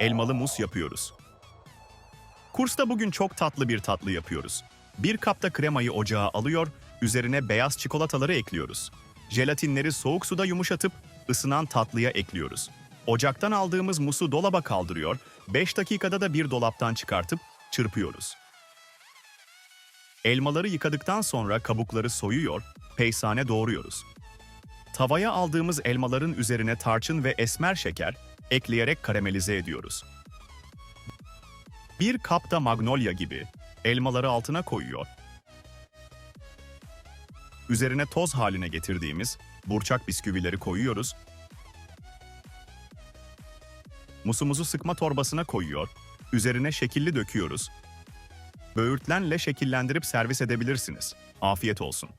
elmalı mus yapıyoruz. Kursta bugün çok tatlı bir tatlı yapıyoruz. Bir kapta kremayı ocağa alıyor, üzerine beyaz çikolataları ekliyoruz. Jelatinleri soğuk suda yumuşatıp ısınan tatlıya ekliyoruz. Ocaktan aldığımız musu dolaba kaldırıyor, 5 dakikada da bir dolaptan çıkartıp çırpıyoruz. Elmaları yıkadıktan sonra kabukları soyuyor, peysane doğruyoruz. Tavaya aldığımız elmaların üzerine tarçın ve esmer şeker ekleyerek karamelize ediyoruz. Bir kapta magnolia gibi elmaları altına koyuyor. Üzerine toz haline getirdiğimiz burçak bisküvileri koyuyoruz. Musumuzu sıkma torbasına koyuyor. Üzerine şekilli döküyoruz. Böğürtlenle şekillendirip servis edebilirsiniz. Afiyet olsun.